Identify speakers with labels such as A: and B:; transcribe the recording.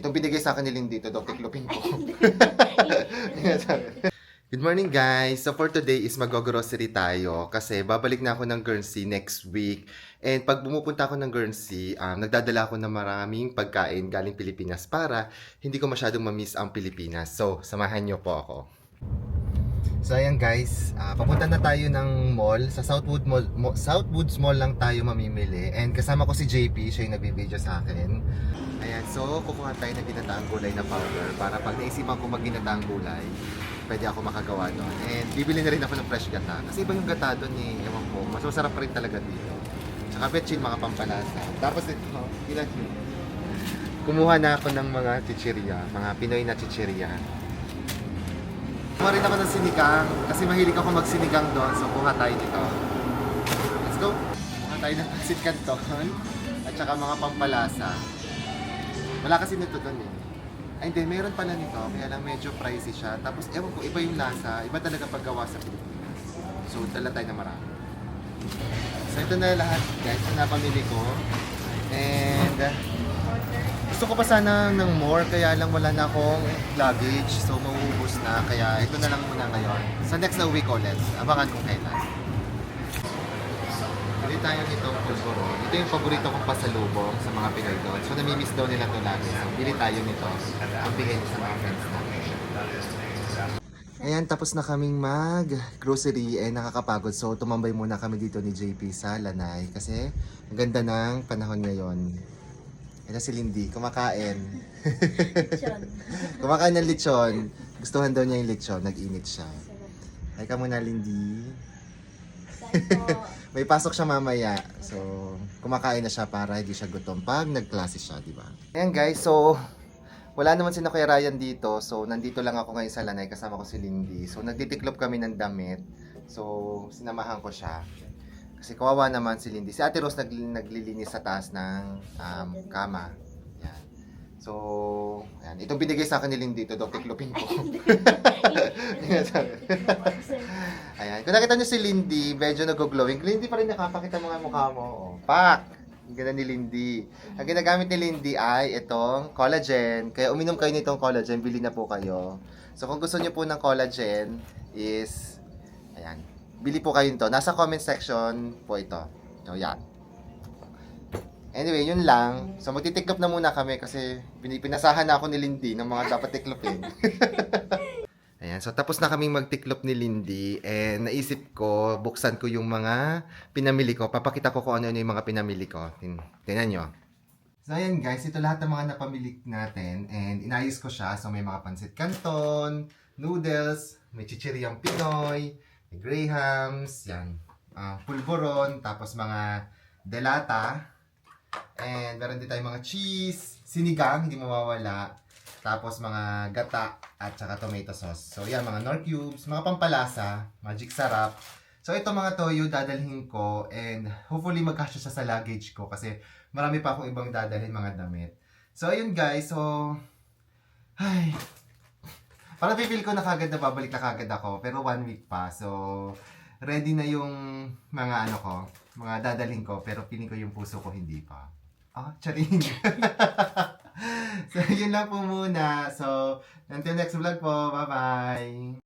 A: Itong binigay sa akin ni Lindy, ito daw, tiklopin ko. Good morning guys! So for today is mag-grocery tayo kasi babalik na ako ng Guernsey next week. And pag bumupunta ako ng Guernsey, um, nagdadala ako ng maraming pagkain galing Pilipinas para hindi ko masyadong mamiss ang Pilipinas. So, samahan niyo po ako. So ayan guys, ah, papunta na tayo ng mall. Sa Southwood Mall, Mo- Southwoods Mall lang tayo mamimili. And kasama ko si JP, siya yung nagbibideo sa akin. So kukuha tayo ng ginataang gulay na powder para pag naisipan ko mag gulay, pwede ako makagawa doon. And bibili na rin ako ng fresh gata. Kasi iba yung gata doon eh, ewan ko, mas masarap rin talaga dito. Tsaka betchin, mga pampalasa. Tapos ito, ilan yun? Kumuha na ako ng mga chichirya, mga Pinoy na chichirya. Kumuha rin ako ng sinigang, kasi mahilig ako magsinigang doon, so kuha tayo nito. Let's go! Kuha tayo ng pancit canton, at saka mga pampalasa. Wala kasi nito doon eh. Ay hindi, meron pala nito, kaya lang medyo pricey siya. Tapos ewan ko, iba yung lasa, iba talaga paggawa sa Pilipinas. So dala tayo na marami. So ito na lahat guys, na pamili ko. And gusto ko pa sana ng more, kaya lang wala na akong luggage. So mauubos na, kaya ito na lang muna ngayon. Sa next na week ulit, abangan kung kailan. Bili tayo nitong pulboro. Ito yung paborito kong pasalubong sa mga Pinoy doon. So namimiss daw nila ito lagi. So bili tayo nito. Ang bigay sa mga friends natin. Ayan, tapos na kaming mag-grocery eh nakakapagod. So tumambay muna kami dito ni JP sa Lanay kasi ang ganda ng panahon ngayon. Ito si Lindy, kumakain. kumakain ng lechon. Gustuhan daw niya yung lechon, nag-init siya. Ay ka muna, Lindy. May pasok siya mamaya. So, kumakain na siya para hindi siya gutom pag nagklase siya, di ba? Ayan guys, so wala naman si Kuya Ryan dito. So, nandito lang ako ngayon sa Lanay kasama ko si Lindy. So, nagtitiklop kami ng damit. So, sinamahan ko siya. Kasi kawawa naman si Lindy. Si Ate Rose nagli- naglilinis sa taas ng um, kama. Yan. So, yan. Itong binigay sa akin ni Lindy, ito daw tiklopin ko. Ayan. Kung nakita niyo si Lindy, medyo nag-glowing. Lindy pa rin nakapakita mga mukha mo. Oh, pak! Ganda ni Lindy. Ang ginagamit ni Lindy ay itong collagen. Kaya uminom kayo nitong collagen, bili na po kayo. So kung gusto niyo po ng collagen is, ayan, bili po kayo nito. Nasa comment section po ito. So yan. Anyway, yun lang. So magtitiklop na muna kami kasi pinipinasahan na ako ni Lindy ng mga dapat tiklopin. Ayan, so tapos na kaming magtiklop ni Lindy and naisip ko, buksan ko yung mga pinamili ko. Papakita ko kung ano yung mga pinamili ko. Tin tinan nyo. So ayan guys, ito lahat ng mga napamili natin and inayos ko siya. So may mga pansit canton, noodles, may chichiryang Pinoy, may grahams, yan, ah, pulboron, tapos mga delata, and meron din tayong mga cheese, sinigang, hindi mawawala, tapos mga gata at saka tomato sauce. So yan, mga nor cubes, mga pampalasa, magic sarap. So ito mga toyo dadalhin ko and hopefully magkasya siya sa luggage ko kasi marami pa akong ibang dadalhin mga damit. So ayun guys, so ay para feel ko na kagad na babalik na kagad ako pero one week pa. So ready na yung mga ano ko, mga dadalhin ko pero piling ko yung puso ko hindi pa. Ah, charing. so, yun lang po muna. So, until next vlog po. Bye-bye.